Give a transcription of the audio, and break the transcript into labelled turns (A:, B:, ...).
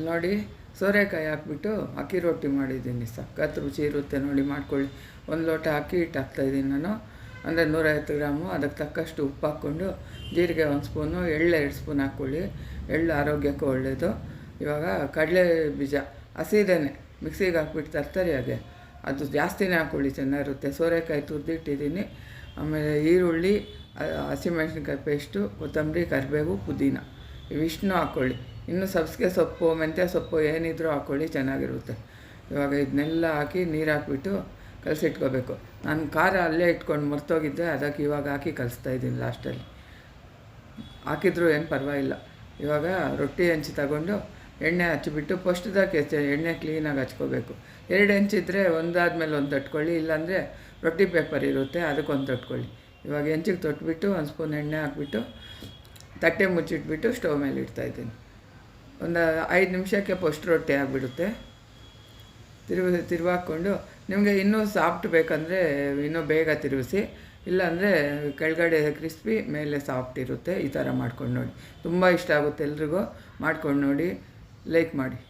A: ನೋಡಿ, ಸೋರೆಕಾಯಿ ಹಾಕ್ಬಿಟ್ಟು ಅಕ್ಕಿ ರೊಟ್ಟಿ ಮಾಡಿದ್ದೀನಿ ಸಖತ್ ರುಚಿ ಇರುತ್ತೆ ನೋಡಿ, ಮಾಡ್ಕೊಳ್ಳಿ. ಒಂದು ಲೋಟ ಅಕ್ಕಿ ಹಿಟ್ಟು ಹಾಕ್ತಾಯಿದ್ದೀನಿ ನಾನು. ಅಂದರೆ ನೂರೈವತ್ತು ಗ್ರಾಮು. ಅದಕ್ಕೆ ತಕ್ಕಷ್ಟು ಉಪ್ಪು ಹಾಕ್ಕೊಂಡು, ಜೀರಿಗೆ ಒಂದು ಸ್ಪೂನು, ಎಳ್ಳು ಎರಡು ಸ್ಪೂನ್ ಹಾಕ್ಕೊಳ್ಳಿ. ಎಳ್ಳು ಆರೋಗ್ಯಕ್ಕೂ ಒಳ್ಳೆಯದು ಇವಾಗ ಕಡಲೆ ಬೀಜ ಹಸಿದೇನೆ. ಮಿಕ್ಸಿಗೆ ಹಾಕ್ಬಿಟ್ಟು ತರ್ತರಿಯಾಗೆ. ಅದು ಜಾಸ್ತಿನೇ ಹಾಕ್ಕೊಳ್ಳಿ, ಚೆನ್ನಾಗಿರುತ್ತೆ. ಸೋರೆಕಾಯಿ ತುರಿದಿಟ್ಟಿದ್ದೀನಿ. ಆಮೇಲೆ ಈರುಳ್ಳಿ, ಹಸಿಮೆಣ್ಸಿನ್ಕಾಯಿ ಪೇಸ್ಟು, ಕೊತ್ತಂಬರಿ, ಕರಿಬೇವು, ಪುದೀನ. ಇವಿಷ್ಟನ್ನೂ ಹಾಕ್ಕೊಳ್ಳಿ. ಇನ್ನು ಸಬ್ಸಿಗೆ ಸೊಪ್ಪು, ಮೆಂತ್ಯ ಸೊಪ್ಪು ಏನಿದ್ರೂ ಹಾಕ್ಕೊಳ್ಳಿ ಚೆನ್ನಾಗಿರುತ್ತೆ. ಇವಾಗ ಇದನ್ನೆಲ್ಲ ಹಾಕಿ ನೀರು ಹಾಕಿಬಿಟ್ಟು ಕಲಸಿಟ್ಕೋಬೇಕು. ನಾನು ಖಾರ ಅಲ್ಲೇ ಇಟ್ಕೊಂಡು ಮರ್ತೋಗಿದ್ದೆ ಅದಕ್ಕೆ ಇವಾಗ ಹಾಕಿ ಕಲಿಸ್ತಾ ಇದ್ದೀನಿ ಲಾಸ್ಟಲ್ಲಿ. ಹಾಕಿದ್ರು ಏನು ಪರವಾಗಿಲ್ಲ. ಇವಾಗ ರೊಟ್ಟಿ ಹೆಂಚು ತಗೊಂಡು ಎಣ್ಣೆ ಹಚ್ಚಿಬಿಟ್ಟು ಫಸ್ಟ್ದಾಗೆ ಎಣ್ಣೆ ಕ್ಲೀನಾಗಿ ಹಚ್ಕೋಬೇಕು. ಎರಡು ಹೆಂಚಿದ್ರೆ ಒಂದಾದ್ಮೇಲೆ ಒಂದು ತಟ್ಕೊಳ್ಳಿ, ಇಲ್ಲಾಂದರೆ ರೊಟ್ಟಿ ಪೇಪರ್ ಇರುತ್ತೆ ಅದಕ್ಕೊಂದು ತಟ್ಕೊಳ್ಳಿ. ಇವಾಗ ಹೆಂಚಿಗೆ ತೊಟ್ಬಿಟ್ಟು ಒಂದು ಸ್ಪೂನ್ ಎಣ್ಣೆ ಹಾಕ್ಬಿಟ್ಟು ತಟ್ಟೆ ಮುಚ್ಚಿಟ್ಬಿಟ್ಟು ಸ್ಟವ್ ಮೇಲೆ ಇಡ್ತಾಯಿದ್ದೀನಿ ಒಂದು ಐದು ನಿಮಿಷಕ್ಕೆ ಪಸ್ಟ್ ರೊಟ್ಟಿ ಆಗಿಬಿಡುತ್ತೆ. ತಿರುಗಿ ತಿರುವಾಕ್ಕೊಂಡು ನಿಮಗೆ ಇನ್ನೂ ಸಾಫ್ಟ್ ಬೇಕಂದರೆ ಇನ್ನೂ ಬೇಗ ತಿರುಗಿಸಿ ಇಲ್ಲಾಂದರೆ ಕೆಳಗಡೆ ಕ್ರಿಸ್ಪಿ ಮೇಲೆ ಸಾಫ್ಟ್ ಇರುತ್ತೆ. ಈ ಥರ ಮಾಡ್ಕೊಂಡು ನೋಡಿ. ತುಂಬ ಇಷ್ಟ ಆಗುತ್ತೆ ಎಲ್ರಿಗೂ. ಮಾಡ್ಕೊಂಡು ನೋಡಿ. ಲೈಕ್ ಮಾಡಿ.